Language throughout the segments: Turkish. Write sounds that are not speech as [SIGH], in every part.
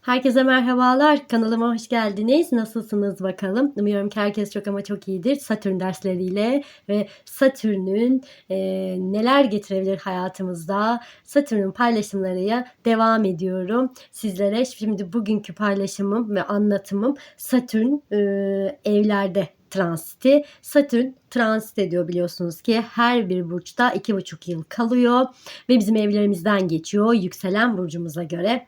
Herkese merhabalar. Kanalıma hoş geldiniz. Nasılsınız bakalım? Umuyorum ki herkes çok ama çok iyidir. Satürn dersleriyle ve Satürn'ün e, neler getirebilir hayatımızda Satürn'ün paylaşımlarıyla devam ediyorum. Sizlere şimdi bugünkü paylaşımım ve anlatımım Satürn e, evlerde transiti. Satürn transit ediyor biliyorsunuz ki her bir burçta iki buçuk yıl kalıyor ve bizim evlerimizden geçiyor yükselen burcumuza göre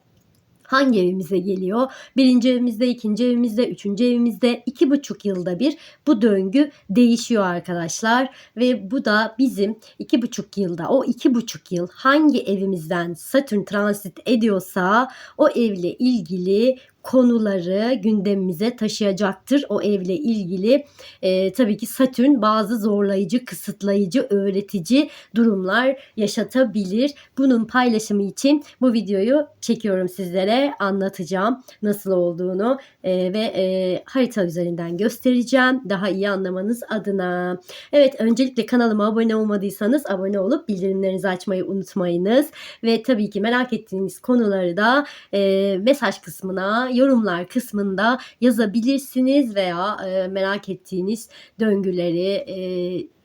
hangi evimize geliyor? Birinci evimizde, ikinci evimizde, üçüncü evimizde iki buçuk yılda bir bu döngü değişiyor arkadaşlar. Ve bu da bizim iki buçuk yılda o iki buçuk yıl hangi evimizden Satürn transit ediyorsa o evle ilgili konuları gündemimize taşıyacaktır. O evle ilgili e, tabii ki Satürn bazı zorlayıcı, kısıtlayıcı, öğretici durumlar yaşatabilir. Bunun paylaşımı için bu videoyu çekiyorum sizlere. Anlatacağım nasıl olduğunu e, ve e, harita üzerinden göstereceğim. Daha iyi anlamanız adına. Evet öncelikle kanalıma abone olmadıysanız abone olup bildirimlerinizi açmayı unutmayınız. Ve tabii ki merak ettiğiniz konuları da e, mesaj kısmına yorumlar kısmında yazabilirsiniz veya e, merak ettiğiniz döngüleri e,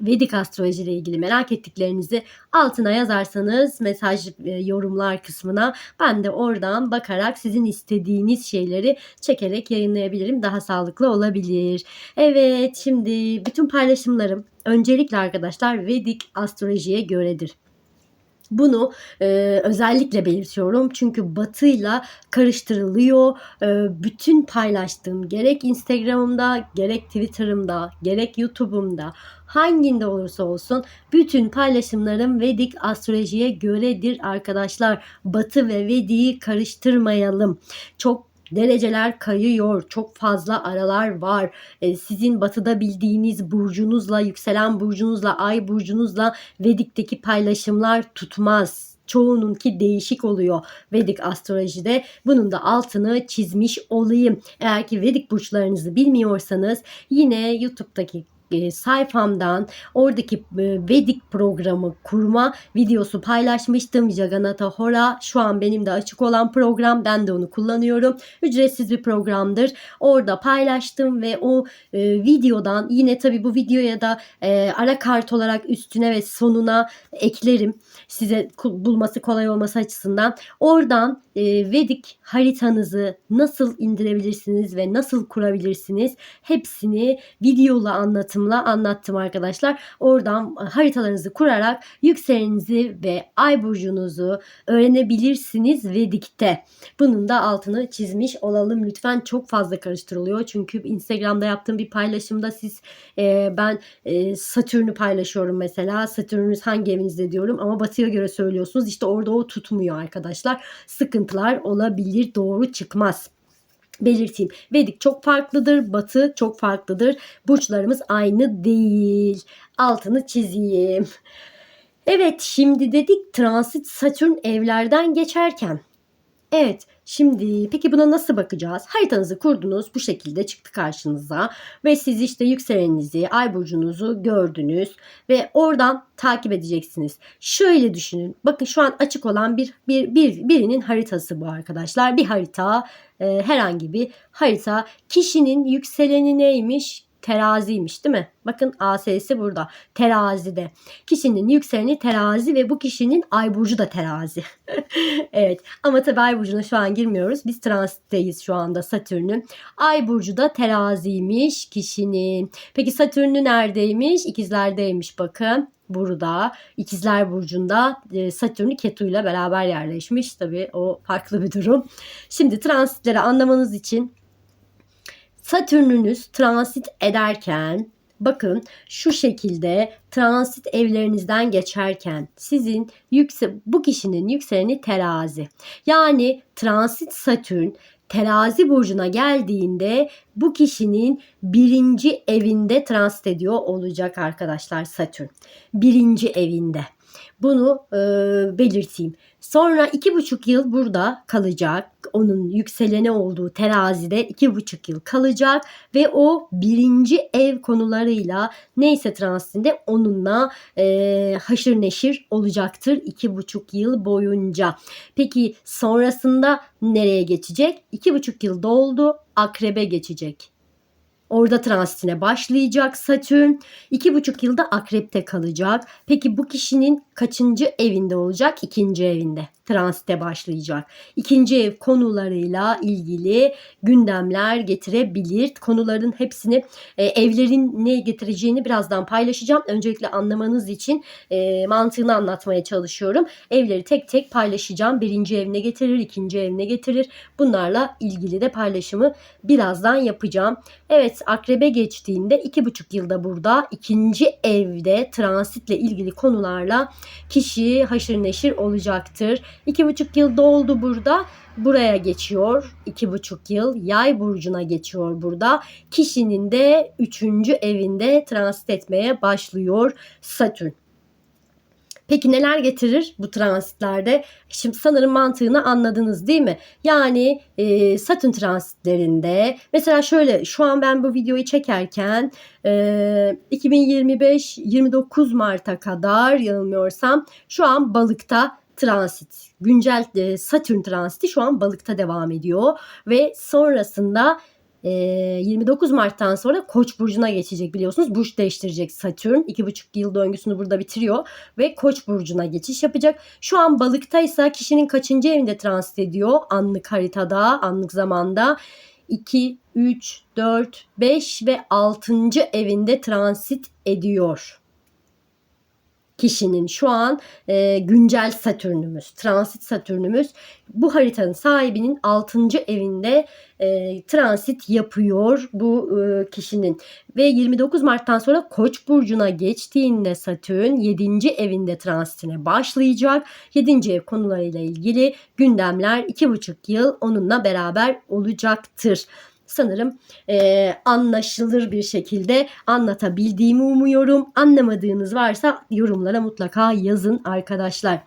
Vedik astroloji ile ilgili merak ettiklerinizi altına yazarsanız mesaj e, yorumlar kısmına ben de oradan bakarak sizin istediğiniz şeyleri çekerek yayınlayabilirim. Daha sağlıklı olabilir. Evet şimdi bütün paylaşımlarım öncelikle arkadaşlar Vedik astrolojiye göredir. Bunu e, özellikle belirtiyorum çünkü batıyla karıştırılıyor. E, bütün paylaştığım gerek Instagram'ımda, gerek Twitter'ımda, gerek YouTube'umda hanginde olursa olsun bütün paylaşımlarım Vedik astrolojiye göredir arkadaşlar. Batı ve Vedik'i karıştırmayalım. Çok dereceler kayıyor. Çok fazla aralar var. E, sizin batıda bildiğiniz burcunuzla, yükselen burcunuzla, ay burcunuzla Vedik'teki paylaşımlar tutmaz çoğununki değişik oluyor Vedik astrolojide. Bunun da altını çizmiş olayım. Eğer ki Vedik burçlarınızı bilmiyorsanız yine YouTube'daki sayfamdan oradaki e, Vedik programı kurma videosu paylaşmıştım. Jagannatha Hora şu an benim de açık olan program. Ben de onu kullanıyorum. Ücretsiz bir programdır. Orada paylaştım ve o e, videodan yine tabi bu videoya da e, ara kart olarak üstüne ve sonuna eklerim. Size bulması kolay olması açısından. Oradan e, Vedik haritanızı nasıl indirebilirsiniz ve nasıl kurabilirsiniz hepsini videolu anlatımla anlattım arkadaşlar. Oradan haritalarınızı kurarak yükselenizi ve ay burcunuzu öğrenebilirsiniz Vedik'te. Bunun da altını çizmiş olalım lütfen. Çok fazla karıştırılıyor. Çünkü Instagram'da yaptığım bir paylaşımda siz e, ben e, Satürn'ü paylaşıyorum mesela. Satürn'ünüz hangi evinizde diyorum ama batıya göre söylüyorsunuz. İşte orada o tutmuyor arkadaşlar. Sıkıntılar olabilir. Doğru çıkmaz belirteyim. Vedik çok farklıdır, Batı çok farklıdır. Burçlarımız aynı değil. Altını çizeyim. Evet, şimdi dedik transit Satürn evlerden geçerken. Evet, şimdi peki buna nasıl bakacağız? Haritanızı kurdunuz, bu şekilde çıktı karşınıza ve siz işte yükseleninizi, ay burcunuzu gördünüz ve oradan takip edeceksiniz. Şöyle düşünün. Bakın şu an açık olan bir bir, bir birinin haritası bu arkadaşlar. Bir harita, e, herhangi bir harita. Kişinin yükseleni neymiş? Teraziymiş değil mi? Bakın AS'si burada. Terazide. Kişinin yükseleni terazi ve bu kişinin ay burcu da terazi. [LAUGHS] evet ama tabii ay burcuna şu an girmiyoruz. Biz transitteyiz şu anda Satürn'ün. Ay burcu da teraziymiş kişinin. Peki Satürn'ü neredeymiş? İkizlerdeymiş bakın burada ikizler burcunda e, Satürn'ü Ketu ile beraber yerleşmiş. Tabii o farklı bir durum. Şimdi transitleri anlamanız için Satürn'ünüz transit ederken bakın şu şekilde transit evlerinizden geçerken sizin yükse bu kişinin yükseleni terazi. Yani transit Satürn terazi burcuna geldiğinde bu kişinin birinci evinde transit ediyor olacak arkadaşlar Satürn. Birinci evinde. Bunu e, belirteyim. Sonra iki buçuk yıl burada kalacak. Onun yükseleni olduğu terazide iki buçuk yıl kalacak ve o birinci ev konularıyla neyse transitinde onunla e, haşır neşir olacaktır iki buçuk yıl boyunca. Peki sonrasında nereye geçecek? İki buçuk yıl doldu akrebe geçecek. Orada transitine başlayacak Satürn. iki buçuk yılda akrepte kalacak. Peki bu kişinin kaçıncı evinde olacak? İkinci evinde transite başlayacak. İkinci ev konularıyla ilgili gündemler getirebilir. Konuların hepsini e, evlerin ne getireceğini birazdan paylaşacağım. Öncelikle anlamanız için e, mantığını anlatmaya çalışıyorum. Evleri tek tek paylaşacağım. Birinci ev ne getirir, ikinci ev ne getirir? Bunlarla ilgili de paylaşımı birazdan yapacağım. Evet akrebe geçtiğinde iki buçuk yılda burada ikinci evde transitle ilgili konularla kişi haşır neşir olacaktır. İki buçuk yıl doldu burada. Buraya geçiyor. iki buçuk yıl yay burcuna geçiyor burada. Kişinin de üçüncü evinde transit etmeye başlıyor Satürn. Peki neler getirir bu transitlerde? Şimdi sanırım mantığını anladınız değil mi? Yani e, Satürn transitlerinde mesela şöyle şu an ben bu videoyu çekerken e, 2025 29 Mart'a kadar yanılmıyorsam şu an balıkta transit. Güncel e, Satürn transiti şu an balıkta devam ediyor ve sonrasında 29 Mart'tan sonra Koç burcuna geçecek biliyorsunuz. Burç değiştirecek Satürn. 2,5 yıl döngüsünü burada bitiriyor ve Koç burcuna geçiş yapacak. Şu an balıktaysa kişinin kaçıncı evinde transit ediyor? Anlık haritada, anlık zamanda. 2, 3, 4, 5 ve 6. evinde transit ediyor kişinin şu an e, güncel Satürnümüz, transit Satürnümüz bu haritanın sahibinin 6. evinde e, transit yapıyor bu e, kişinin ve 29 Mart'tan sonra Koç burcuna geçtiğinde Satürn 7. evinde transitine başlayacak. 7. ev konularıyla ilgili gündemler 2,5 yıl onunla beraber olacaktır sanırım e, anlaşılır bir şekilde anlatabildiğimi umuyorum. Anlamadığınız varsa yorumlara mutlaka yazın arkadaşlar.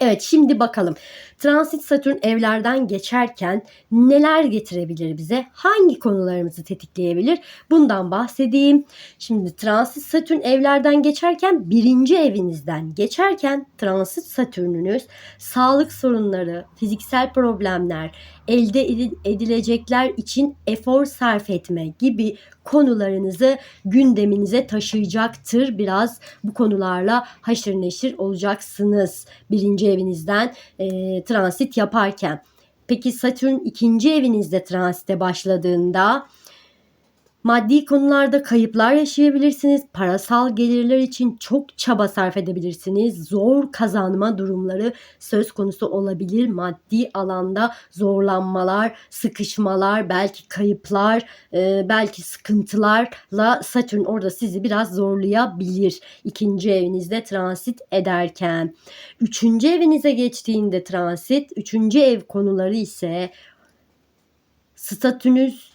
Evet şimdi bakalım. Transit Satürn evlerden geçerken neler getirebilir bize? Hangi konularımızı tetikleyebilir? Bundan bahsedeyim. Şimdi Transit Satürn evlerden geçerken birinci evinizden geçerken Transit Satürn'ünüz sağlık sorunları, fiziksel problemler, elde edilecekler için efor sarf etme gibi konularınızı gündeminize taşıyacaktır. Biraz bu konularla haşır neşir olacaksınız. Birinci evinizden e, transit yaparken. Peki Satürn ikinci evinizde transite başladığında Maddi konularda kayıplar yaşayabilirsiniz. Parasal gelirler için çok çaba sarf edebilirsiniz. Zor kazanma durumları söz konusu olabilir. Maddi alanda zorlanmalar, sıkışmalar, belki kayıplar, e, belki sıkıntılarla Satürn orada sizi biraz zorlayabilir. İkinci evinizde transit ederken. Üçüncü evinize geçtiğinde transit, üçüncü ev konuları ise statünüz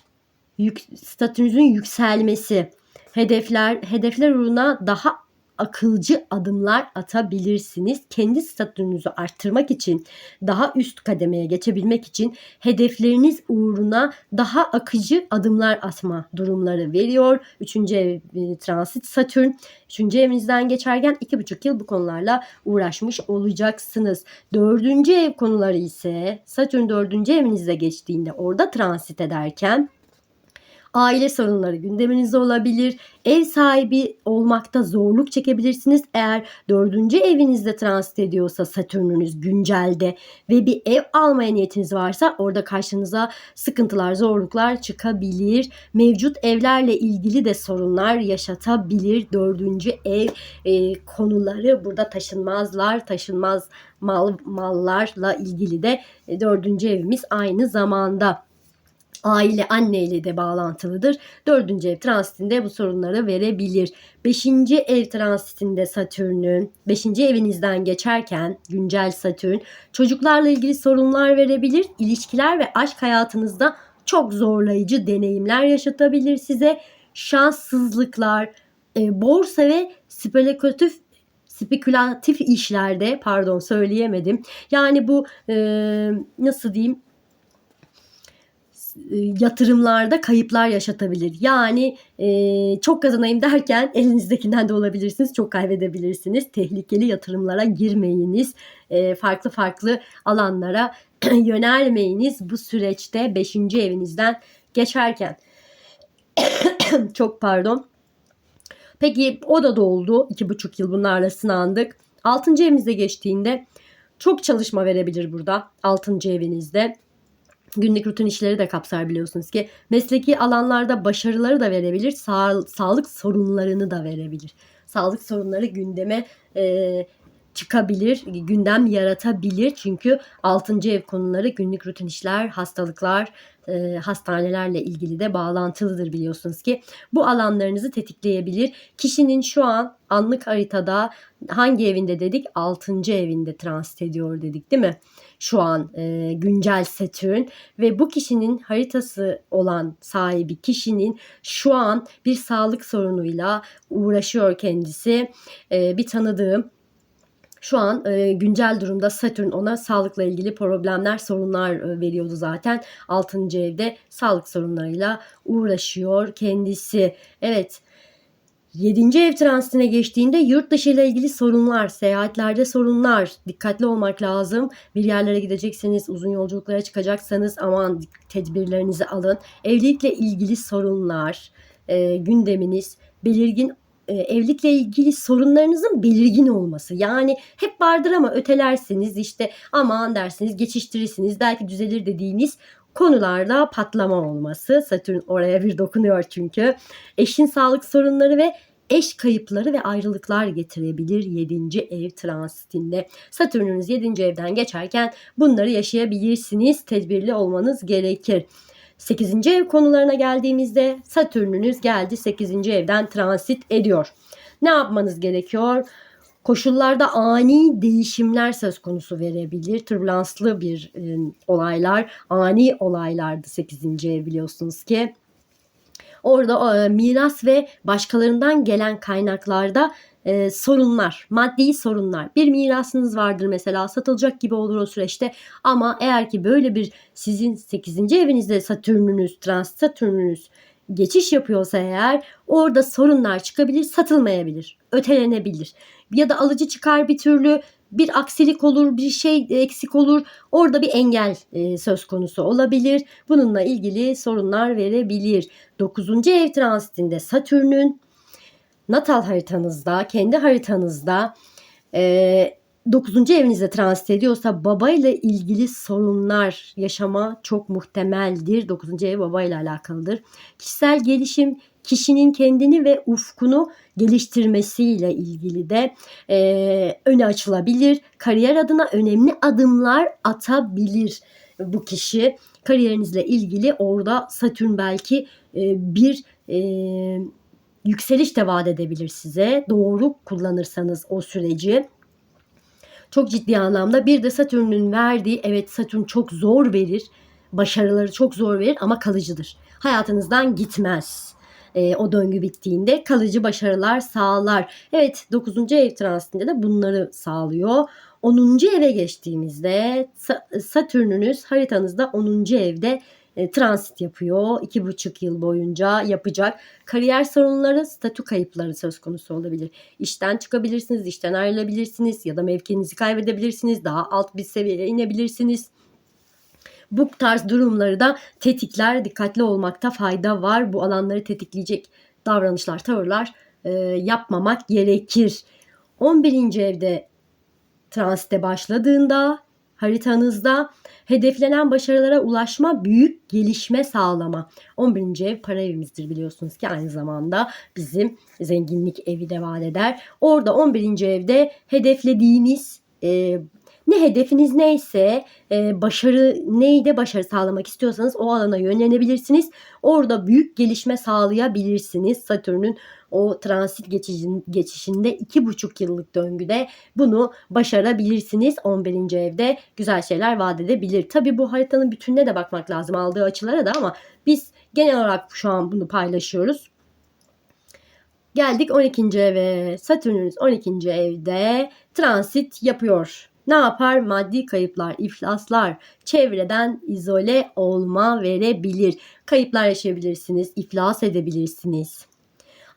yük, statünüzün yükselmesi, hedefler hedefler uğruna daha akılcı adımlar atabilirsiniz. Kendi statünüzü arttırmak için, daha üst kademeye geçebilmek için hedefleriniz uğruna daha akıcı adımlar atma durumları veriyor. Üçüncü ev e, transit Satürn. Üçüncü evinizden geçerken iki buçuk yıl bu konularla uğraşmış olacaksınız. Dördüncü ev konuları ise Satürn dördüncü evinizde geçtiğinde orada transit ederken aile sorunları gündeminizde olabilir. Ev sahibi olmakta zorluk çekebilirsiniz. Eğer dördüncü evinizde transit ediyorsa Satürn'ünüz güncelde ve bir ev almaya niyetiniz varsa orada karşınıza sıkıntılar, zorluklar çıkabilir. Mevcut evlerle ilgili de sorunlar yaşatabilir. Dördüncü ev e, konuları burada taşınmazlar, taşınmaz mal mallarla ilgili de e, dördüncü evimiz aynı zamanda aile anneyle de bağlantılıdır. Dördüncü ev transitinde bu sorunları verebilir. Beşinci ev transitinde Satürn'ün, beşinci evinizden geçerken güncel Satürn çocuklarla ilgili sorunlar verebilir. İlişkiler ve aşk hayatınızda çok zorlayıcı deneyimler yaşatabilir size. Şanssızlıklar, e, borsa ve spekülatif spekülatif işlerde pardon söyleyemedim. Yani bu e, nasıl diyeyim yatırımlarda kayıplar yaşatabilir. Yani e, çok kazanayım derken elinizdekinden de olabilirsiniz. Çok kaybedebilirsiniz. Tehlikeli yatırımlara girmeyiniz. E, farklı farklı alanlara [CLEARS THROAT] yönelmeyiniz bu süreçte 5. evinizden geçerken. [CLEARS THROAT] çok pardon. Peki o da doldu. iki buçuk yıl bunlarla sınandık. 6. evimize geçtiğinde çok çalışma verebilir burada. 6. evinizde günlük rutin işleri de kapsar biliyorsunuz ki. Mesleki alanlarda başarıları da verebilir, sağ, sağlık sorunlarını da verebilir. Sağlık sorunları gündeme e, çıkabilir, gündem yaratabilir. Çünkü 6. ev konuları günlük rutin işler, hastalıklar, e, hastanelerle ilgili de bağlantılıdır biliyorsunuz ki. Bu alanlarınızı tetikleyebilir. Kişinin şu an anlık haritada hangi evinde dedik? 6. evinde transit ediyor dedik değil mi? Şu an e, güncel Satürn ve bu kişinin haritası olan sahibi kişinin şu an bir sağlık sorunuyla uğraşıyor kendisi. E, bir tanıdığım şu an e, güncel durumda Satürn ona sağlıkla ilgili problemler, sorunlar e, veriyordu zaten. 6. evde sağlık sorunlarıyla uğraşıyor kendisi. Evet. 7. ev transitine geçtiğinde yurt dışı ile ilgili sorunlar, seyahatlerde sorunlar, dikkatli olmak lazım. Bir yerlere gidecekseniz, uzun yolculuklara çıkacaksanız aman tedbirlerinizi alın. Evlilikle ilgili sorunlar, e, gündeminiz belirgin evlilikle ilgili sorunlarınızın belirgin olması. Yani hep vardır ama ötelersiniz işte aman dersiniz geçiştirirsiniz belki düzelir dediğiniz konularda patlama olması. Satürn oraya bir dokunuyor çünkü. Eşin sağlık sorunları ve eş kayıpları ve ayrılıklar getirebilir 7. ev transitinde. Satürnünüz 7. evden geçerken bunları yaşayabilirsiniz. Tedbirli olmanız gerekir. 8. ev konularına geldiğimizde Satürn'ünüz geldi 8. evden transit ediyor. Ne yapmanız gerekiyor? Koşullarda ani değişimler söz konusu verebilir. Türbülanslı bir e, olaylar, ani olaylardı 8. ev biliyorsunuz ki. Orada e, miras ve başkalarından gelen kaynaklarda e, sorunlar, maddi sorunlar. Bir mirasınız vardır mesela satılacak gibi olur o süreçte ama eğer ki böyle bir sizin 8. evinizde Satürnünüz, Trans Satürnünüz geçiş yapıyorsa eğer orada sorunlar çıkabilir, satılmayabilir, ötelenebilir. Ya da alıcı çıkar bir türlü bir aksilik olur, bir şey eksik olur. Orada bir engel e, söz konusu olabilir. Bununla ilgili sorunlar verebilir. 9. ev transitinde Satürn'ün natal haritanızda, kendi haritanızda e, 9. evinizde transit ediyorsa babayla ilgili sorunlar yaşama çok muhtemeldir. 9. ev babayla alakalıdır. Kişisel gelişim kişinin kendini ve ufkunu geliştirmesiyle ilgili de e, öne açılabilir. Kariyer adına önemli adımlar atabilir bu kişi. Kariyerinizle ilgili orada Satürn belki e, bir e, yükseliş de vaat edebilir size. Doğru kullanırsanız o süreci. Çok ciddi anlamda bir de Satürn'ün verdiği evet Satürn çok zor verir. Başarıları çok zor verir ama kalıcıdır. Hayatınızdan gitmez. E, o döngü bittiğinde kalıcı başarılar sağlar. Evet 9. ev transitinde de bunları sağlıyor. 10. eve geçtiğimizde Satürn'ünüz haritanızda 10. evde e, transit yapıyor. iki buçuk yıl boyunca yapacak. Kariyer sorunları, statü kayıpları söz konusu olabilir. İşten çıkabilirsiniz, işten ayrılabilirsiniz ya da mevkinizi kaybedebilirsiniz. Daha alt bir seviyeye inebilirsiniz. Bu tarz durumları da tetikler, dikkatli olmakta fayda var. Bu alanları tetikleyecek davranışlar, tavırlar e, yapmamak gerekir. 11. evde transite başladığında haritanızda hedeflenen başarılara ulaşma, büyük gelişme sağlama. 11. ev para evimizdir biliyorsunuz ki aynı zamanda bizim zenginlik evi de vaat eder. Orada 11. evde hedeflediğiniz e, ne hedefiniz neyse, e, başarı neyde başarı sağlamak istiyorsanız o alana yönlenebilirsiniz. Orada büyük gelişme sağlayabilirsiniz. Satürn'ün o transit geçişin, geçişinde iki buçuk yıllık döngüde bunu başarabilirsiniz. 11. evde güzel şeyler vaat edebilir. Tabi bu haritanın bütününe de bakmak lazım aldığı açılara da ama biz genel olarak şu an bunu paylaşıyoruz. Geldik 12. eve. Satürn'ünüz 12. evde transit yapıyor. Ne yapar? Maddi kayıplar, iflaslar, çevreden izole olma verebilir. Kayıplar yaşayabilirsiniz, iflas edebilirsiniz.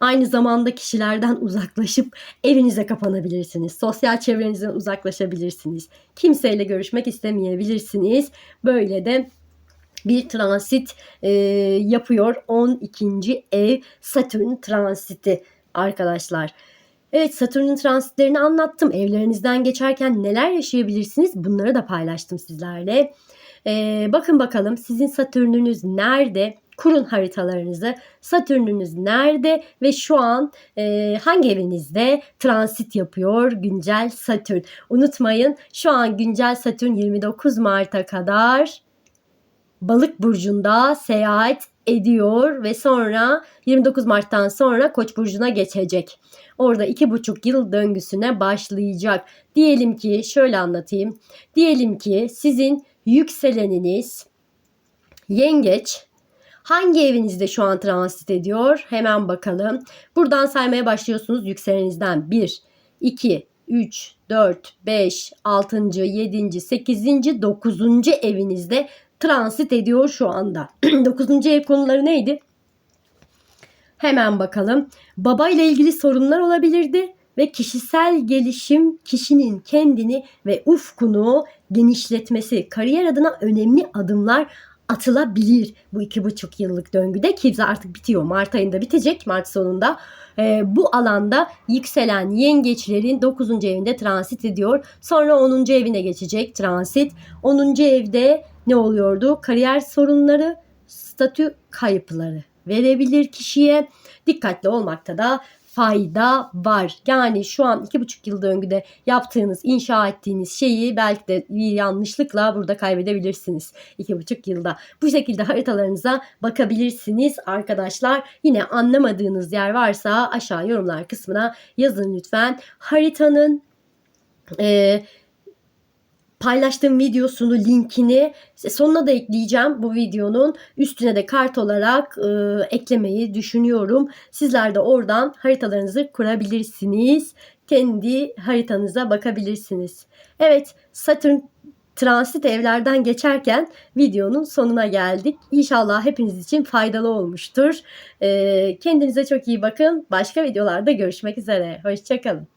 Aynı zamanda kişilerden [LAUGHS] uzaklaşıp evinize kapanabilirsiniz. Sosyal çevrenizden uzaklaşabilirsiniz. Kimseyle görüşmek istemeyebilirsiniz. Böyle de bir transit e, yapıyor. 12. ev Satürn transiti arkadaşlar. Evet Satürn'ün transitlerini anlattım. Evlerinizden geçerken neler yaşayabilirsiniz bunları da paylaştım sizlerle. E, bakın bakalım sizin Satürn'ünüz nerede? Kurun haritalarınızı. Satürn'ünüz nerede ve şu an e, hangi evinizde transit yapıyor güncel Satürn? Unutmayın şu an güncel Satürn 29 Mart'a kadar Balık burcunda seyahat ediyor ve sonra 29 Mart'tan sonra Koç burcuna geçecek. Orada iki buçuk yıl döngüsüne başlayacak. Diyelim ki şöyle anlatayım. Diyelim ki sizin yükseleniniz yengeç hangi evinizde şu an transit ediyor? Hemen bakalım. Buradan saymaya başlıyorsunuz yükselenizden 1, 2, 3, 4, 5, 6, 7, 8, 9. evinizde transit ediyor şu anda. [CLEARS THROAT] 9. ev konuları neydi? Hemen bakalım. Baba ile ilgili sorunlar olabilirdi ve kişisel gelişim kişinin kendini ve ufkunu genişletmesi, kariyer adına önemli adımlar atılabilir bu iki buçuk yıllık döngüde ki artık bitiyor. Mart ayında bitecek Mart sonunda. Ee, bu alanda yükselen yengeçlerin 9. evinde transit ediyor. Sonra 10. evine geçecek transit. 10. evde ne oluyordu? Kariyer sorunları, statü kayıpları verebilir kişiye. Dikkatli olmakta da fayda var. Yani şu an iki buçuk yıl döngüde yaptığınız, inşa ettiğiniz şeyi belki de bir yanlışlıkla burada kaybedebilirsiniz. iki buçuk yılda. Bu şekilde haritalarınıza bakabilirsiniz arkadaşlar. Yine anlamadığınız yer varsa aşağı yorumlar kısmına yazın lütfen. Haritanın e, paylaştığım videosunu linkini sonuna da ekleyeceğim bu videonun üstüne de kart olarak e, eklemeyi düşünüyorum. Sizler de oradan haritalarınızı kurabilirsiniz. Kendi haritanıza bakabilirsiniz. Evet Satürn transit evlerden geçerken videonun sonuna geldik. İnşallah hepiniz için faydalı olmuştur. E, kendinize çok iyi bakın. Başka videolarda görüşmek üzere. Hoşçakalın.